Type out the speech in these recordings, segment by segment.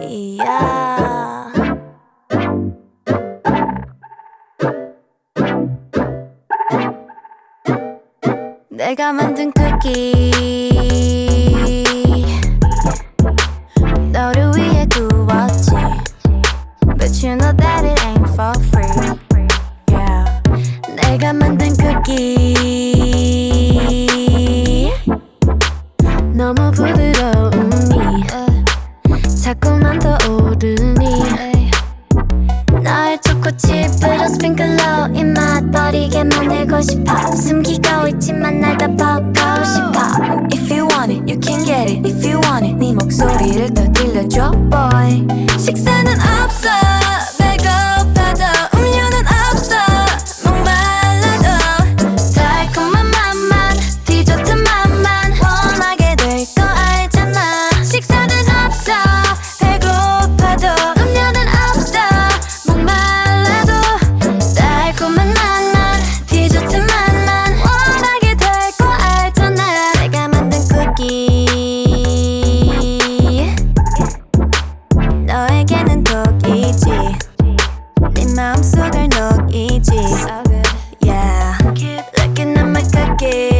Yeah. 내가 만든 쿠키 너를 위해 구웠지 But you know that it ain't for free Yeah 내가 만든 쿠키 너무 부드러움이 자꾸만 더 오르니. 나의 초코칩으로 스프링클러 입맛 버리게 만들고 싶어. 숨기고 있지만 날다 보고 싶어. If you want it, you can get it. If you want it, 네 목소리를 더 들려줘 boy. 식사는 없어 마음 속을 녹이지. Yeah. Looking at my cookie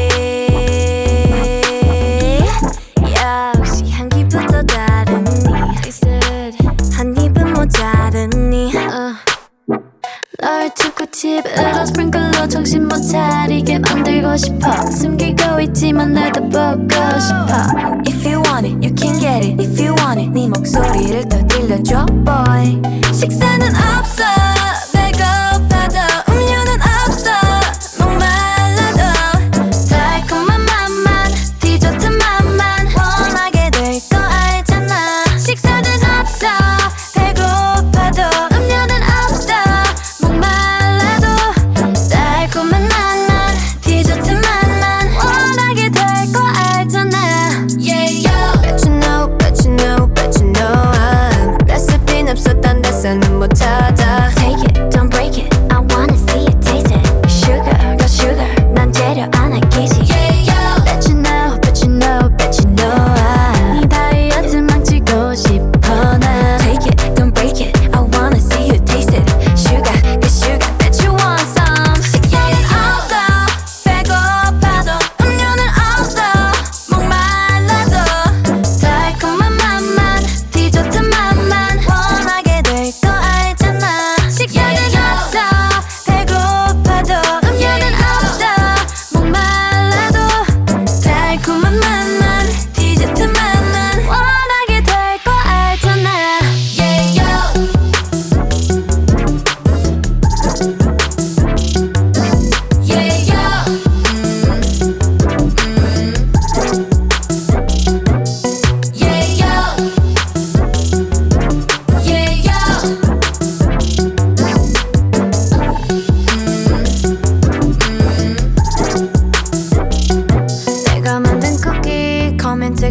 역시 향기부터 다르니? 한 입은 모자르니. 널 초코칩으로 스프링클러 정신 못 차리게 만들고 싶어. 숨기고 있지만 나도 보고 싶어. If you want it, you can get it. If you want it, 네 목소리를 더 들려줘 boy. 식사는 없어 데서는 못 찾아 Take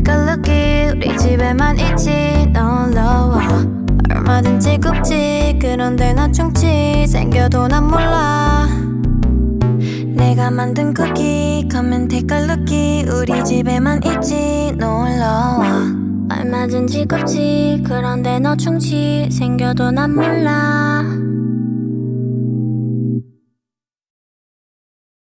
Look 우리 집에만 있지. 놀러와 얼마든지 굽지. 그런데 나 충치. 생겨도 난 몰라. 내가 만든 쿠키. a look 우리 집에만 있지. 놀러와 얼마든지 굽지. 그런데 너 충치. 생겨도 난 몰라